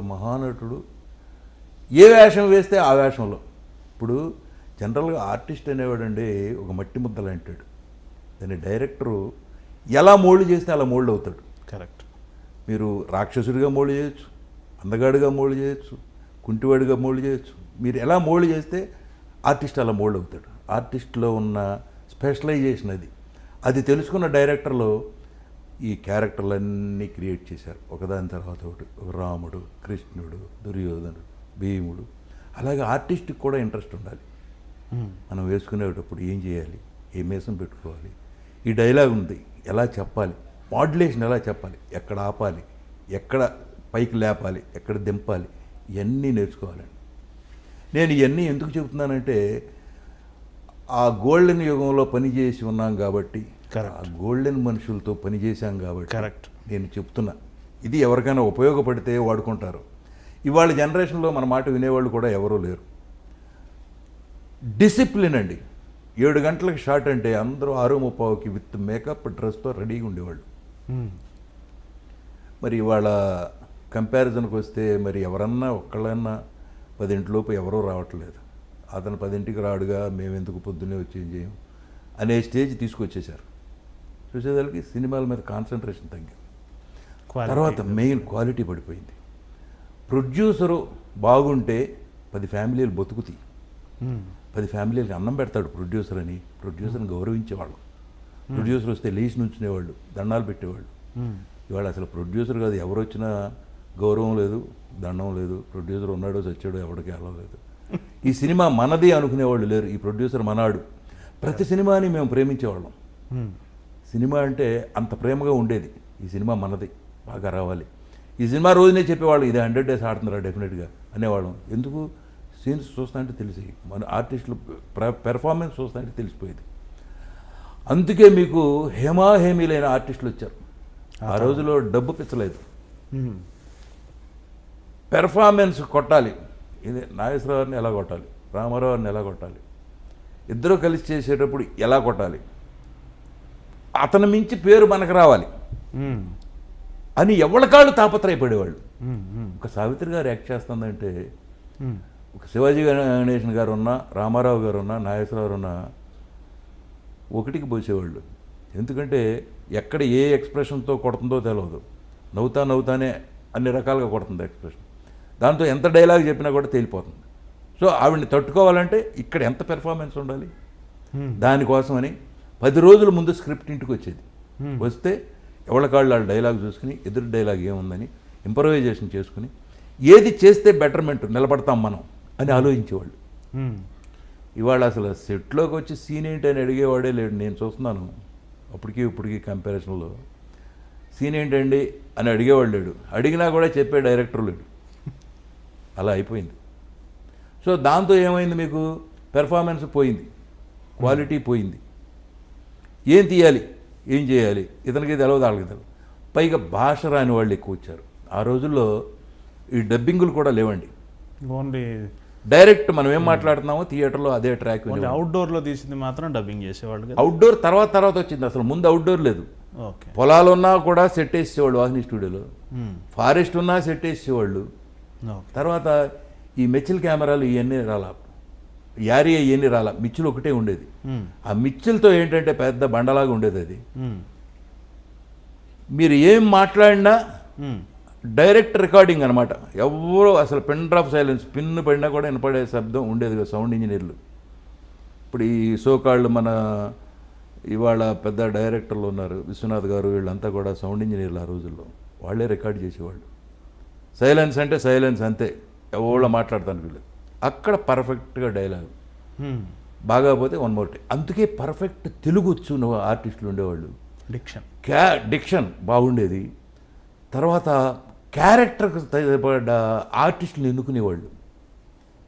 మహానటుడు. ఏ వేషం వేస్తే ఆ వేషంలో. ఇప్పుడు జనరల్గా ఆర్టిస్ట్ అనేవాడండి ఒక మట్టి ముద్దలు అంటాడు దాన్ని డైరెక్టరు ఎలా మోల్డ్ చేస్తే అలా మోల్డ్ అవుతాడు. కరెక్ట్. మీరు రాక్షసుడిగా మోల్డ్ చేయొచ్చు అందగాడిగా మోల్డ్ చేయొచ్చు కుంటివాడిగా మోల్డ్ చేయొచ్చు. మీరు ఎలా మోల్డ్ చేస్తే ఆర్టిస్ట్ అలా మోల్డ్ అవుతాడు. ఆర్టిస్ట్లో ఉన్న స్పెషలైజేషన్ అది. అది తెలుసుకున్న డైరెక్టర్లు ఈ క్యారెక్టర్లన్నీ క్రియేట్ చేశారు. ఒకదాని తర్వాత ఒకటి. ఒక రాముడు కృష్ణుడు దుర్యోధనుడు భీముడు. అలాగే ఆర్టిస్ట్కి కూడా ఇంట్రెస్ట్ ఉండాలి. మనం వేసుకునేటప్పుడు ఏం చేయాలి? ఏ మేసం పెట్టుకోవాలి? ఈ డైలాగ్ ఉంది. ఎలా చెప్పాలి? మాడ్యులేషన్ ఎలా చెప్పాలి? ఎక్కడ ఆపాలి? ఎక్కడ పైకి లేపాలి? ఎక్కడ దింపాలి? ఇవన్నీ నేర్చుకోవాలండి. నేను ఇవన్నీ ఎందుకు చెబుతున్నానంటే ఆ గోల్డెన్ యుగంలో పనిచేసి ఉన్నాం కాబట్టి ఆ గోల్డెన్ మనుషులతో పనిచేశాం కాబట్టి Correct. నేను చెప్తున్నా. ఇది ఎవరికైనా ఉపయోగపడితే వాడుకుంటారు. ఇవాళ జనరేషన్లో మన మాట వినేవాళ్ళు కూడా ఎవరూ లేరు. డిసిప్లిన్ అండి. ఏడు గంటలకు షార్ట్ అంటే అందరూ ఆరు ముప్పావుకి విత్ మేకప్ డ్రెస్తో రెడీగా ఉండేవాళ్ళు. మరి ఇవాళ కంపారిజన్కి వస్తే మరి ఎవరన్నా ఒక్కళ్ళన్నా పదింటిలోపు ఎవరూ రావట్లేదు. అతను పదింటికి రాడుగా మేము ఎందుకు పొద్దున్నే వచ్చి చేయం? అనే స్టేజ్ తీసుకొచ్చేసారు చూసేదానికి సినిమాల మీద కాన్సన్ట్రేషన్ తగ్గింది. తర్వాత మెయిన్ క్వాలిటీ పడిపోయింది. ప్రొడ్యూసరు బాగుంటే పది ఫ్యామిలీలు బతుకుతాయి. పది ఫ్యామిలీలకి అన్నం పెడతాడు ప్రొడ్యూసర్ అని ప్రొడ్యూసర్ని గౌరవించేవాళ్ళు. ప్రొడ్యూసర్ వస్తే లేచి నుంచునేవాళ్ళు దండాలు పెట్టేవాళ్ళు. ఇవాళ అసలు ప్రొడ్యూసర్ కాదు ఎవరు వచ్చినా గౌరవం లేదు దండం లేదు. ప్రొడ్యూసర్ ఉన్నాడో చచ్చాడో ఎవరికి వెళ్ళలేదు ఈ సినిమా మనది అనుకునేవాళ్ళు లేరు. ఈ ప్రొడ్యూసర్ మనాడు ప్రతి సినిమాని మేము ప్రేమించేవాళ్ళం. సినిమా అంటే అంత ప్రేమగా ఉండేది. ఈ సినిమా మనది బాగా రావాలి. ఈ సినిమా రోజునే చెప్పేవాళ్ళు ఇది హండ్రెడ్ డేస్ ఆడుతున్నారా డెఫినెట్గా? అనేవాళ్ళం. ఎందుకు? సీన్స్ చూస్తాంటే తెలిసి మన ఆర్టిస్టులు పెర్ఫార్మెన్స్ చూస్తాంటే తెలిసిపోయేది. అందుకే మీకు హేమాహేమీలైన ఆర్టిస్టులు వచ్చారు. ఆ రోజులో డబ్బు పిచ్చలేదు. పెర్ఫార్మెన్స్ కొట్టాలి. ఇది నాగేశ్వరరావుని ఎలా కొట్టాలి? రామారావుని ఎలా కొట్టాలి? ఇద్దరు కలిసి చేసేటప్పుడు ఎలా కొట్టాలి? అతను మించి పేరు మనకు రావాలి. అని ఎవరికాళ్ళు తాపత్రయపడేవాళ్ళు. ఒక సావిత్రి గారు యాక్ట్ చేస్తుందంటే ఒక శివాజీ గణేషన్ గారు ఉన్నా రామారావు గారు ఉన్నా నాగేశ్వరరావు ఉన్నా ఒకటికి పోసేవాళ్ళు. ఎందుకంటే ఎక్కడ ఏ ఎక్స్ప్రెషన్తో కొడుతుందో తెలియదు నవ్వుతా నవ్వుతానే అన్ని రకాలుగా కొడుతుంది ఎక్స్ప్రెషన్. దాంతో ఎంత డైలాగ్ చెప్పినా కూడా తేలిపోతుంది. సో ఆవిడని తట్టుకోవాలంటే ఇక్కడ ఎంత పెర్ఫార్మెన్స్ ఉండాలి? దానికోసమని పది రోజుల ముందు స్క్రిప్ట్ ఇంటికి వచ్చేది. వస్తే ఎవళ్ళ కాళ్ళు వాళ్ళ డైలాగ్ చూసుకుని ఎదురు డైలాగ్ ఏముందని ఇంప్రవైజేషన్ చేసుకుని ఏది చేస్తే బెటర్మెంట్ నిలబడతాం మనం అని ఆలోచించేవాళ్ళు. ఇవాళ అసలు సెట్లోకి వచ్చి సీన్ ఏంటి అని అడిగేవాడే లేడు. నేను చూస్తున్నాను అప్పటికి ఇప్పటికి కంపారిజన్లో. సీన్ ఏంటండి అని అడిగేవాడు లేడు. అడిగినా కూడా చెప్పే డైరెక్టర్ లేడు. అలా అయిపోయింది. సో దాంతో ఏమైంది మీకు? పెర్ఫార్మెన్స్ పోయింది. క్వాలిటీ పోయింది. ఏం తీయాలి? ఏం చేయాలి? ఇతనికి తెలవదు వాళ్ళకి తెలవదు పైగా భాష రాని వాళ్ళు ఎక్కువ వచ్చారు. ఆ రోజుల్లో ఈ డబ్బింగులు కూడా లేవండి. ఓన్లీ డైరెక్ట్ మనం ఏం మాట్లాడుతున్నామో థియేటర్లో అదే ట్రాక్ అవుట్డోర్లో తీసింది మాత్రం డబ్బింగ్ చేసేవాళ్ళు అవుట్డోర్ తర్వాత తర్వాత వచ్చింది. అసలు ముందు అవుట్డోర్ లేదు. పొలాలు ఉన్నా కూడా సెట్ వేసేవాళ్ళు వాహిని స్టూడియోలో. ఫారెస్ట్ ఉన్నా సెట్ వేసేవాళ్ళు తర్వాత ఈ మెచ్చిల్ కెమెరాలు ఇవన్నీ రాలా. యారీ ఇవన్నీ రాలా? మిచ్చిల్ ఒకటే ఉండేది. ఆ మిచ్చిల్తో ఏంటంటే పెద్ద బండలాగా ఉండేది అది. మీరు ఏం మాట్లాడినా డైరెక్ట్ రికార్డింగ్ అనమాట ఎవరో అసలు పిన్ డ్రాప్ సైలెన్స్ పిన్ పడినా కూడా వినపడే శబ్దం ఉండేది సౌండ్ ఇంజనీర్లు. ఇప్పుడు ఈ సోకాళ్ళు మన ఇవాళ పెద్ద డైరెక్టర్లు ఉన్నారు విశ్వనాథ్ గారు వీళ్ళంతా కూడా సౌండ్ ఇంజనీర్లు ఆ రోజుల్లో. వాళ్ళే రికార్డ్ చేసేవాళ్ళు. సైలెన్స్ అంటే సైలెన్స్ అంతే. ఎవరో మాట్లాడతాను వీళ్ళు. అక్కడ పర్ఫెక్ట్గా డైలాగ్ బాగా పోతే వన్ మోర్ అందుకే పర్ఫెక్ట్ తెలుగు వచ్చు నువ్వు ఆర్టిస్టులు ఉండేవాళ్ళు. డిక్షన్ క్యా డిక్షన్ బాగుండేది. తర్వాత క్యారెక్టర్కి సరిపడ్డ ఆర్టిస్టులు ఎన్నుకునేవాళ్ళు.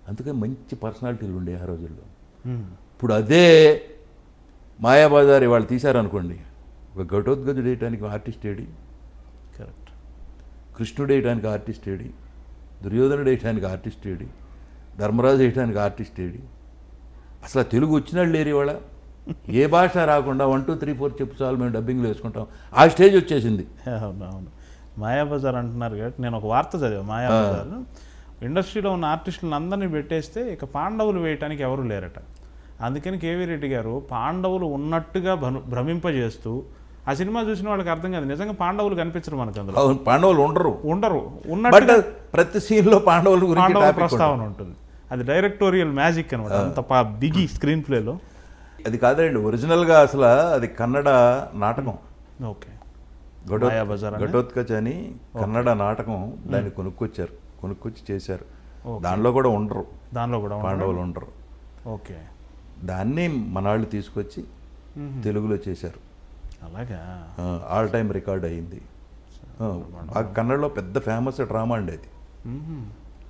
అందుకే మంచి పర్సనాలిటీలు ఉండే ఆ రోజుల్లో. ఇప్పుడు అదే మాయాబజార్ ఇవాళ తీశారనుకోండి. ఒక ఘటోద్గజుడు వేయటానికి ఆర్టిస్ట్ ఏడి? కరెక్ట్ కృష్ణుడు వేయటానికి ఆర్టిస్ట్ ఏడి? దుర్యోధనుడు వేయటానికి ఆర్టిస్ట్ ఏడి? ధర్మరాజు వేయటానికి ఆర్టిస్ట్ ఏడి? అసలు తెలుగు వచ్చినాడు లేరు ఇవాళ. ఏ భాష రాకుండా వన్ టూ త్రీ ఫోర్ చెప్పు చాలు మేము డబ్బింగ్లో వేసుకుంటాం. ఆ స్టేజ్ వచ్చేసింది. అవును అవును. మాయాబజార్ అంటున్నారు కాబట్టి నేను ఒక వార్త చదివా మాయాబజార్ ఇండస్ట్రీలో ఉన్న ఆర్టిస్టులను అందరినీ పెట్టేస్తే ఇక పాండవులు వేయటానికి ఎవరు లేరట. అందుకని కేవీ రెడ్డి గారు పాండవులు ఉన్నట్టుగా భ్రమ- భ్రమింపజేస్తూ ఆ సినిమా చూసిన వాళ్ళకి అర్థం కాదు. నిజంగా పాండవులు కనిపించరు మనకు అందులో. పాండవులు ఉండరు. ఉండరు. బట్ ఉన్నట్టుగా ప్రతి సీన్లో పాండవుల గురించి. ప్రస్తావన ఉంటుంది. అది డైరెక్టోరియల్ మ్యాజిక్ అనమాట అంత పా బిగి స్క్రీన్ ప్లేలో అది కాదండి ఒరిజినల్గా అసలు అది కన్నడ నాటకం. ఓకే? ఘటోత్కచ్ అని కన్నడ నాటకం దాన్ని కొనుక్కొచ్చారు. కొనుక్కొచ్చి చేశారు. దానిలో కూడా ఉండరు. దానిలో కూడా? పాండవులు ఉండరు. ఓకే. దాన్ని మనాళ్ళు తీసుకొచ్చి తెలుగులో చేశారు. అలాగా? ఆల్ టైమ్ రికార్డ్ అయింది. ఆ, కన్నడలో పెద్ద ఫేమస్ డ్రామా అండి అది.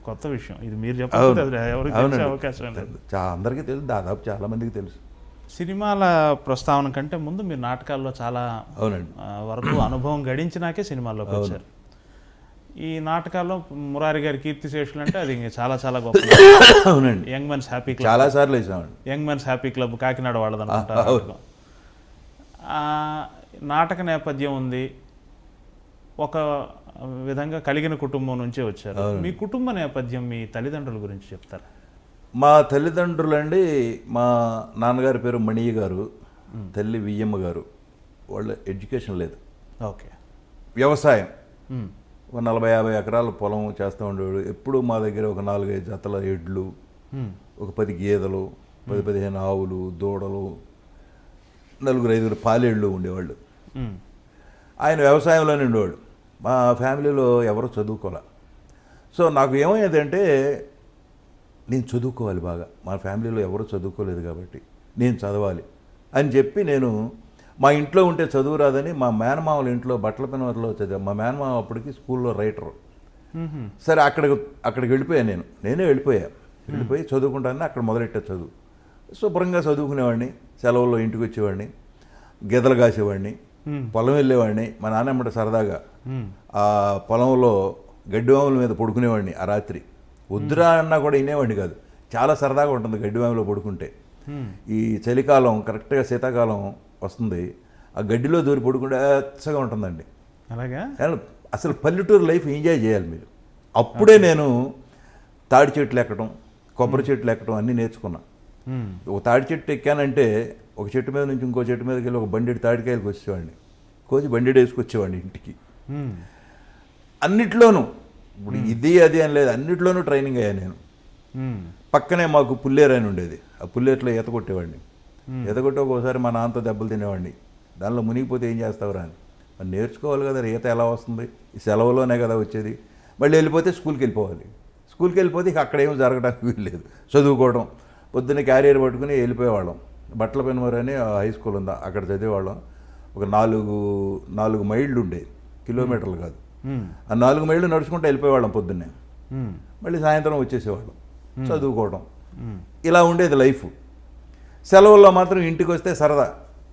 కొత్త విషయం. ఇది మీరు అది ఎవరికి. అవకాశం లేదు. అందరికీ తెలుసు. దాదాపు చాలా మందికి తెలుసు. సినిమాల ప్రస్తావన కంటే ముందు మీరు నాటకాల్లో చాలా అవునండి. వరకు అనుభవం గడించినాకే సినిమాల్లోకి వచ్చారు. ఈ నాటకాల్లో మురారి గారి కీర్తిశేషులు అంటే అది ఇంక చాలా చాలా గొప్ప అవునండి. Young mens happy club. చాలా సార్లు వేసామండి. Young mens happy club Kakinada వాళ్ళది అనుకుంటా అవును. నాటకం. ఆ, నాటక నేపథ్యం ఉంది. ఒక విధంగా కలిగిన కుటుంబం నుంచే వచ్చారు. మీ కుటుంబ నేపథ్యం మీ తల్లిదండ్రుల గురించి చెప్తారా? మా తల్లిదండ్రులండి మా నాన్నగారి పేరు మణియ్య గారు తల్లి వియ్యమ్మ గారు. వాళ్ళ ఎడ్యుకేషన్ లేదు. ఓకే. వ్యవసాయం. ఒక నలభై యాభై ఎకరాల పొలం చేస్తూ ఉండేవాడు. ఎప్పుడు మా దగ్గర ఒక నాలుగైదు జతల ఎడ్లు. ఒక పది గేదెలు పది పదిహేను ఆవులు దూడలు నలుగురు ఐదుగురు పాలేళ్ళు ఉండేవాళ్ళు. ఆయన వ్యవసాయంలోనే ఉండేవాడు. మా ఫ్యామిలీలో ఎవరు చదువుకోలే. సో నాకు ఏమయ్యేదంటే నేను చదువుకోవాలి బాగా. మా ఫ్యామిలీలో ఎవరు చదువుకోలేదు కాబట్టి నేను చదవాలి అని చెప్పి నేను మా ఇంట్లో ఉంటే చదువు రాదని మా మేనమామల ఇంట్లో బట్టల పెనవర్లో చదివా. మా మేనమామ అప్పటికి స్కూల్లో రైటరు. సరే అక్కడికి అక్కడికి వెళ్ళిపోయాను నేను. నేనే వెళ్ళిపోయా. వెళ్ళిపోయి చదువుకుంటానని అక్కడ మొదలెట్టా చదువు. శుభ్రంగా చదువుకునేవాడిని సెలవుల్లో ఇంటికి వచ్చేవాడిని గెదలు కాసేవాడిని. పొలం వెళ్ళేవాడిని. మా నాన్నమ్మట సరదాగా. ఆ పొలంలో గడ్డివాముల మీద పడుకునేవాడిని ఆ రాత్రి. వద్దురా అన్నా కూడా వినేవాడిని కాదు. చాలా సరదాగా ఉంటుంది గడ్డివాములో పడుకుంటే. ఈ చలికాలం కరెక్ట్గా శీతాకాలం వస్తుంది. ఆ గడ్డిలో దూరి పడుకుంటే వెచ్చగా ఉంటుందండి. అలాగా? అసలు పల్లెటూరు లైఫ్ ఎంజాయ్ చేయాలి మీరు. అప్పుడే నేను తాడి చెట్లు ఎక్కడం కొబ్బరి చెట్లు ఎక్కడం అన్నీ నేర్చుకున్నా. మ్మ్. ఒక తాడి చెట్టు ఎక్కానంటే ఒక చెట్టు మీద నుంచి ఇంకో చెట్టు మీదకి వెళ్ళి ఒక బండిడి తాడికాయలకు వచ్చేవాడిని. కోసి బండిడి వేసుకొచ్చేవాడిని ఇంటికి. అన్నిట్లోనూ ఇప్పుడు ఇది అది అని లేదు అన్నిట్లోనూ ట్రైనింగ్ అయ్యా నేను. పక్కనే మాకు పుల్లేరు అని ఉండేది. ఆ పుల్లేరులో ఈత కొట్టేవాడిని. ఈత కొట్టి ఒకసారి మా నాన్నతో దెబ్బలు తినేవాడిని. దానిలో మునిగిపోతే ఏం చేస్తావురా అని. మరి నేర్చుకోవాలి కదా ఈత ఎలా వస్తుంది? ఈ సెలవులోనే కదా వచ్చేది. మళ్ళీ వెళ్ళిపోతే స్కూల్కి వెళ్ళిపోవాలి. స్కూల్కి వెళ్ళిపోతే ఇక అక్కడ జరగడానికి వీల్లేదు. చదువుకోవడం పొద్దున్న క్యారియర్ పట్టుకుని వెళ్ళిపోయేవాళ్ళం. బట్టల పెనుమరు అని హై స్కూల్ ఉందా అక్కడ చదివేవాళ్ళం. ఒక నాలుగు నాలుగు మైళ్ళు ఉండేది కిలోమీటర్లు కాదు. మ్మ్. ఆ నాలుగు మైళ్ళు నడుచుకుంటూ వెళ్ళిపోయేవాళ్ళం పొద్దున్నే. మ్మ్. మళ్ళీ సాయంత్రం వచ్చేసేవాళ్ళం చదువుకోవడం. ఇలా ఉండేది లైఫ్. సెలవుల్లో మాత్రం ఇంటికి వస్తే సరదా.